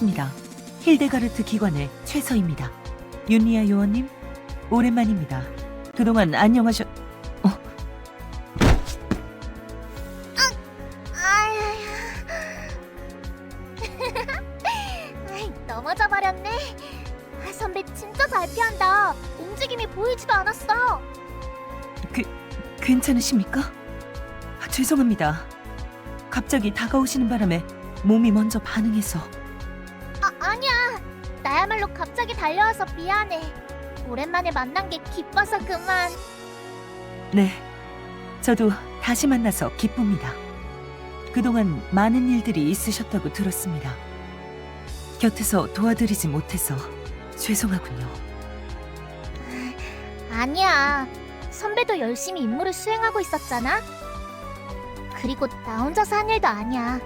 반갑습니다. 힐데가르트 기관의 최서입니다. 윤리아 요원님, 오랜만입니다. 그동안 안녕하셨... 넘어져 버렸네. 아, 선배 진짜 잘 피한다. 움직임이 보이지도 않았어. 괜찮으십니까? 아, 죄송합니다. 갑자기 다가오시는 바람에 몸이 먼저 반응해서... 나야말로 갑자기 달려와서 미안해. 오랜만에 만난 게 기뻐서 그만. 네, 저도 다시 만나서 기쁩니다. 그동안 많은 일들이 있으셨다고 들었습니다. 곁에서 도와드리지 못해서 죄송하군요. 아니야. 선배도 열심히 임무를 수행하고 있었잖아. 그리고 나 혼자서 한 일도 아니야.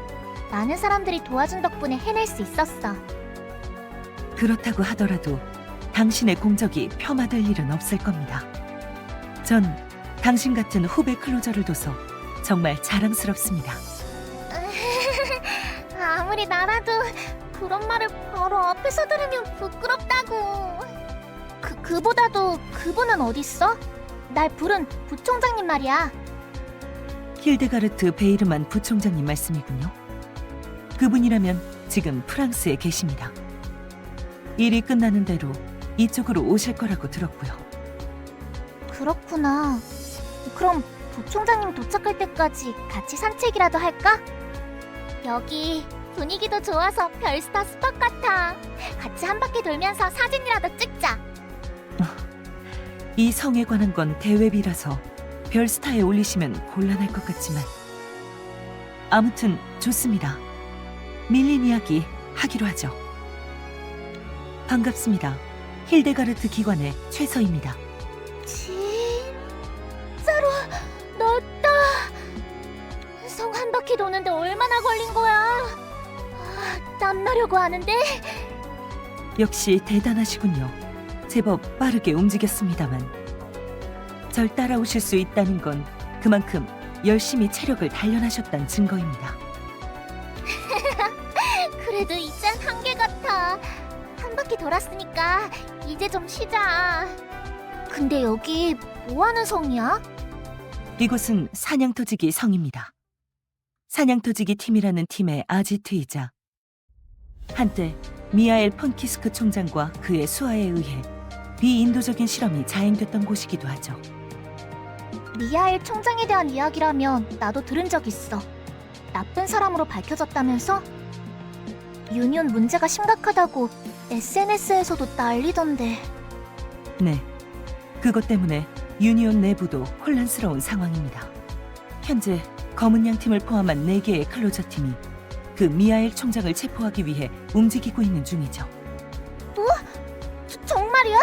많은 사람들이 도와준 덕분에 해낼 수 있었어. 그렇다고 하더라도 당신의 공적이 폄하될 일은 없을 겁니다. 전 당신 같은 후배 클로저를 둬서 정말 자랑스럽습니다. 아무리 나라도 그런 말을 바로 앞에서 들으면 부끄럽다고. 그 그보다도 그분은 어딨어? 날 부른 부총장님 말이야. 힐데가르트 베이르만 부총장님 말씀이군요. 그분이라면 지금 프랑스에 계십니다. 일이 끝나는 대로 이쪽으로 오실 거라고 들었고요. 그렇구나. 그럼 부총장님 도착할 때까지 같이 산책이라도 할까? 여기 분위기도 좋아서 별스타 스팟 같아. 같이 한 바퀴 돌면서 사진이라도 찍자. 이 성에 관한 건 대회비라서 별스타에 올리시면 곤란할 것 같지만 아무튼 좋습니다. 밀린 이야기 하기로 하죠. 반갑습니다. 힐데가르트 기관의 최서입니다. 진짜로 넓다. 성 한 바퀴 도는데 얼마나 걸린 거야? 아, 땀 나려고 하는데 역시 대단하시군요. 제법 빠르게 움직였습니다만 절 따라오실 수 있다는 건 그만큼 열심히 체력을 단련하셨다는 증거입니다. 그래도 이젠 한계 같아. 한 바퀴 돌았으니까 이제 좀 쉬자. 근데 여기 뭐 하는 성이야? 이곳은 사냥터지기 성입니다. 사냥터지기 팀이라는 팀의 아지트이자 한때 미하엘 펀키스크 총장과 그의 수하에 의해 비인도적인 실험이 자행됐던 곳이기도 하죠. 미하엘 총장에 대한 이야기라면 나도 들은 적 있어. 나쁜 사람으로 밝혀졌다면서? 유니온 문제가 심각하다고 SNS에서도 난리던데. 네. 그것 때문에 유니온 내부도 혼란스러운 상황입니다. 현재 검은 양 팀을 포함한 4개의 클로저 팀이 그 미하엘 총장을 체포하기 위해 움직이고 있는 중이죠. 저- 정말이야?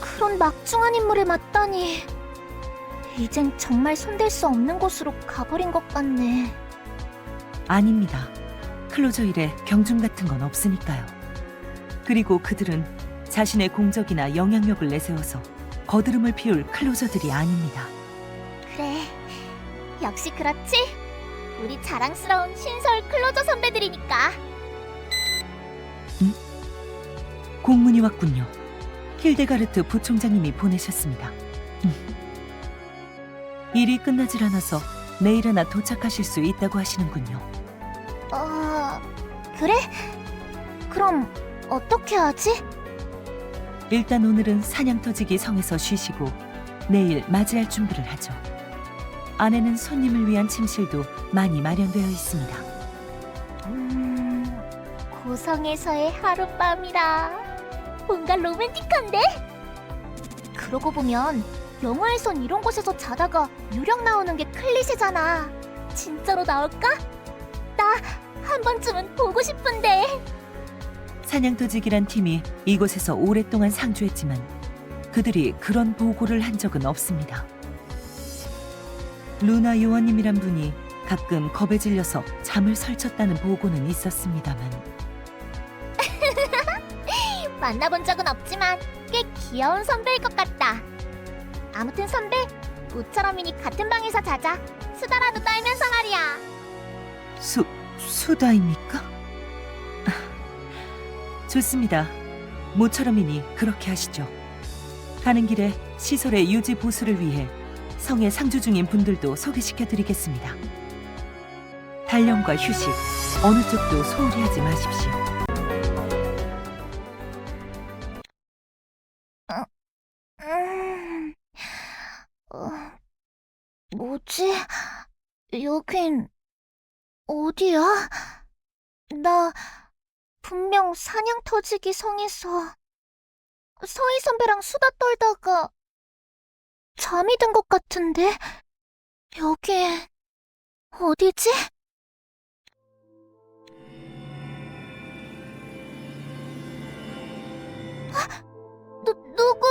그런 막중한 임무를 맡다니. 이젠 정말 손댈 수 없는 곳으로 가버린 것 같네. 아닙니다. 클로저 일에 경중 같은 건 없으니까요. 그리고 그들은 자신의 공적이나 영향력을 내세워서 거드름을 피울 클로저들이 아닙니다. 그래. 역시 그렇지? 우리 자랑스러운 신설 클로저 선배들이니까. 공문이 왔군요. 힐데가르트 부총장님이 보내셨습니다. 음. 일이 끝나질 않아서 내일이나 도착하실 수 있다고 하시는군요. 어, 그래? 그럼 어떻게 하지? 일단 오늘은 사냥터지기 성에서 쉬시고 내일 맞이할 준비를 하죠. 안에는 손님을 위한 침실도 많이 마련되어 있습니다. 음, 고성에서의 하룻밤이라 뭔가 로맨틱한데? 그러고 보면 영화에선 이런 곳에서 자다가 유령 나오는 게 클리셰잖아. 진짜로 나올까? 나 한 번쯤은 보고 싶은데. 사냥터지기란 팀이 이곳에서 오랫동안 상주했지만 그들이 그런 보고를 한 적은 없습니다. 루나 요원님이란 분이 가끔 겁에 질려서 잠을 설쳤다는 보고는 있었습니다만 만나본 적은 없지만 꽤 귀여운 선배일 것 같다. 아무튼 선배, 모처럼이니 같은 방에서 자자. 수다라도 떨면서 말이야. 수 수다입니까? 좋습니다. 모처럼이니 그렇게 하시죠. 가는 길에 시설의 유지 보수를 위해 성에 상주 중인 분들도 소개시켜 드리겠습니다. 단련과 휴식, 어느 쪽도 소홀히 하지 마십시오. 음, 어, 뭐지? 여긴 어디야? 나 분명 사냥 터지기 성에서 서희 선배랑 수다 떨다가 잠이 든 것 같은데 여기 어디지? 아, 누, 누구?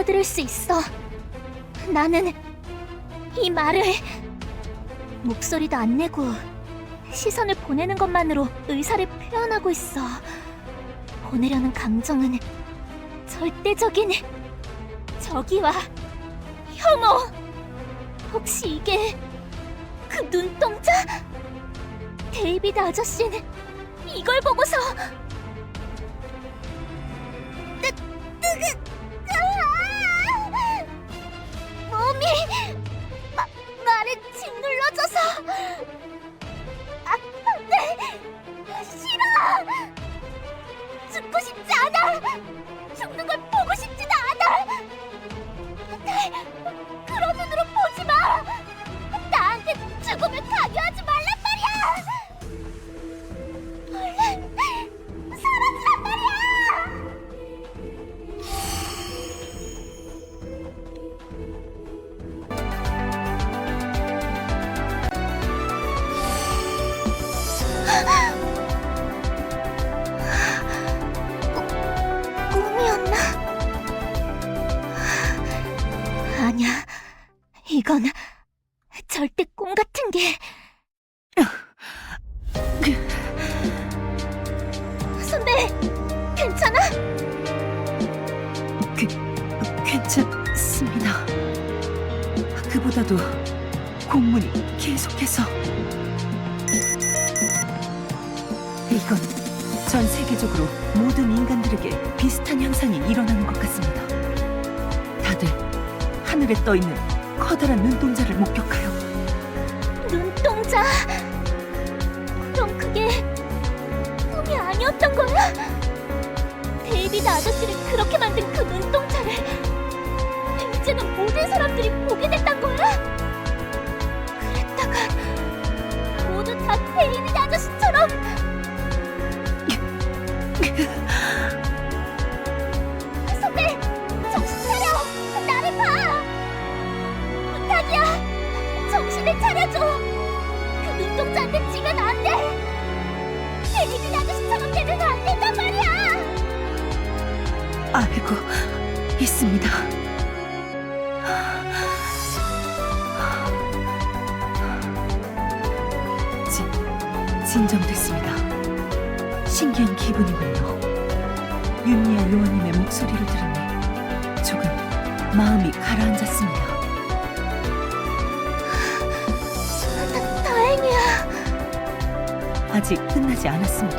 알아들을 수 있어. 나는 이 말을 목소리도 안 내고 시선을 보내는 것만으로 의사를 표현하고 있어. 보내려는 감정은 절대적인 저기와 혐오. 혹시 이게 그 눈동자? 데이비드 아저씨는 이걸 보고서 그보다도 공문이 계속해서 이건 전 세계적으로 모든 인간들에게 비슷한 현상이 일어나는 것 같습니다. 다들 하늘에 떠 있는 커다란 눈동자를 목격하여 눈동자. 그럼 그게 꿈이 아니었던 거야? 데이비드 아저씨를 그렇게 그 눈동자한테 지면 안 돼! 데이비드 아저씨처럼 되면 안 된단 말이야! 알고 있습니다. 진, 진정됐습니다. 신기한 기분이군요. 윤리아 요원님의 목소리를 들으니 조금 마음이 가라앉았습니다. 다, 아직 끝나지 않았습니다.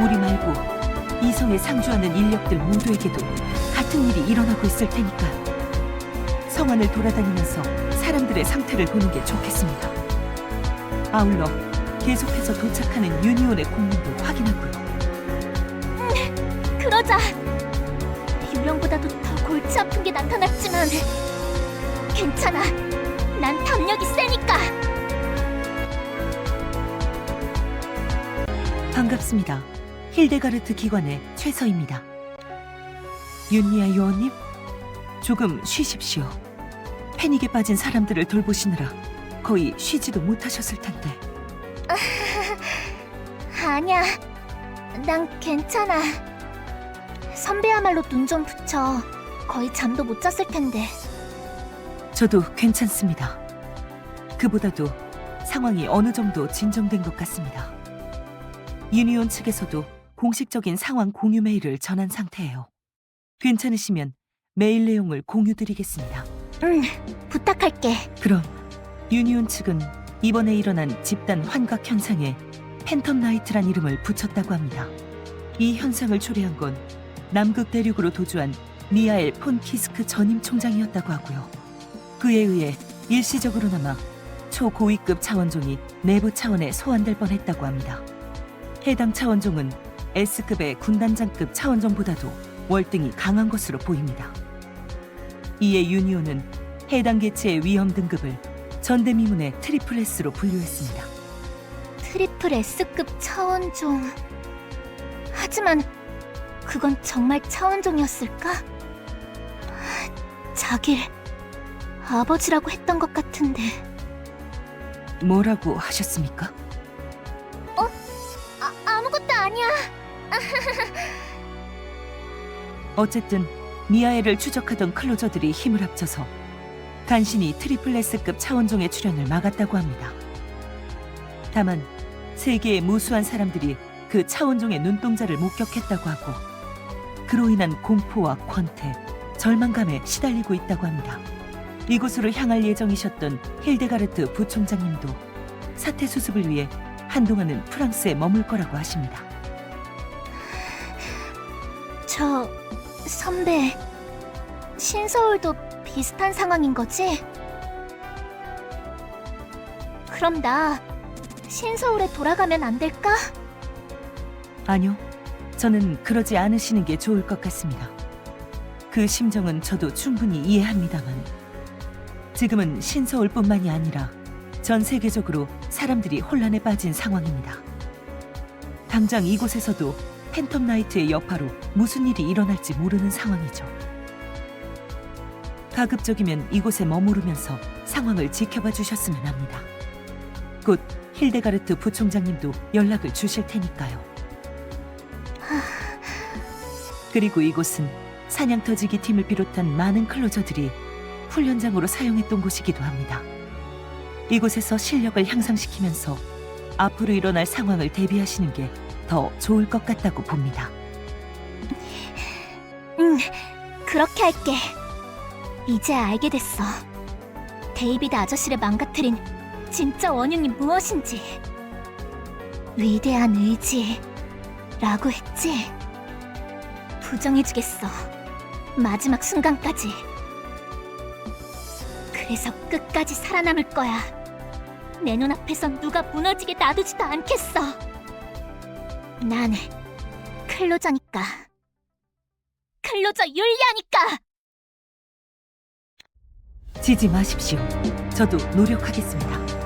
우리 말고 이성에 상주하는 인력들 모두에게도 같은 일이 일어나고 있을 테니까요. 성안을 돌아다니면서 사람들의 상태를 보는 게 좋겠습니다. 아울러 계속해서 도착하는 유니온의 공문도 확인하고요. 그러자. 유령보다도 더 골치 아픈 게 나타났지만 괜찮아. 난 담력이 세니까. 반갑습니다. 힐데가르트 기관의 최서입니다. 윤니아 요원님, 조금 쉬십시오. 패닉에 빠진 사람들을 돌보시느라 거의 쉬지도 못하셨을 텐데. 아니야. 난 괜찮아. 선배야말로 눈 좀 붙여. 거의 잠도 못 잤을 텐데. 저도 괜찮습니다. 그보다도 상황이 어느 정도 진정된 것 같습니다. 유니온 측에서도 공식적인 상황 공유 메일을 전한 상태예요. 괜찮으시면 메일 내용을 공유드리겠습니다. 응, 부탁할게. 그럼 유니온 측은 이번에 일어난 집단 환각 현상에 팬텀 나이트란 이름을 붙였다고 합니다. 이 현상을 초래한 건 남극 대륙으로 도주한 미하엘 폰 키스크 전임 총장이었다고 하고요. 그에 의해 일시적으로나마 초고위급 차원종이 내부 차원에 소환될 뻔했다고 합니다. 해당 차원종은 S급의 군단장급 차원종보다도 월등히 강한 것으로 보입니다. 이에 유니온은 해당 개체의 위험 등급을 전대미문의 트리플 S로 분류했습니다. 트리플 S급 차원종. 하지만 그건 정말 차원종이었을까? 자길 아버지라고 했던 것 같은데. 뭐라고 하셨습니까? 아, 아니야. 어쨌든 미아엘을 추적하던 클로저들이 힘을 합쳐서 간신히 트리플 S급 차원종의 출현을 막았다고 합니다. 다만 세계의 무수한 사람들이 그 차원종의 눈동자를 목격했다고 하고 그로 인한 공포와 권태, 절망감에 시달리고 있다고 합니다. 이곳으로 향할 예정이셨던 힐데가르트 부총장님도 사태 수습을 위해 한동안은 프랑스에 머물 거라고 하십니다. 저 선배 신서울도 비슷한 상황인 거지? 그럼 나 신서울에 돌아가면 안 될까? 아니요. 저는 그러지 않으시는 게 좋을 것 같습니다. 그 심정은 저도 충분히 이해합니다만 지금은 신서울뿐만이 아니라 전 세계적으로 사람들이 혼란에 빠진 상황입니다. 당장 이곳에서도 팬텀 나이트의 여파로 무슨 일이 일어날지 모르는 상황이죠. 가급적이면 이곳에 머무르면서 상황을 지켜봐 주셨으면 합니다. 곧 힐데가르트 부총장님도 연락을 주실 테니까요. 그리고 이곳은 사냥터지기 팀을 비롯한 많은 클로저들이 훈련장으로 사용했던 곳이기도 합니다. 이곳에서 실력을 향상시키면서 앞으로 일어날 상황을 대비하시는 게 더 좋을 것 같다고 봅니다. 응, 그렇게 할게. 이제 알게 됐어. 데이비드 아저씨를 망가뜨린 진짜 원흉이 무엇인지. 위대한 의지라고 했지. 부정해주겠어. 마지막 순간까지. 그래서 끝까지 살아남을 거야. 내 눈앞에선 누가 무너지게 놔두지도 않겠어. 난 클로저니까. 클로저 윤리하니까! 지지 마십시오. 저도 노력하겠습니다.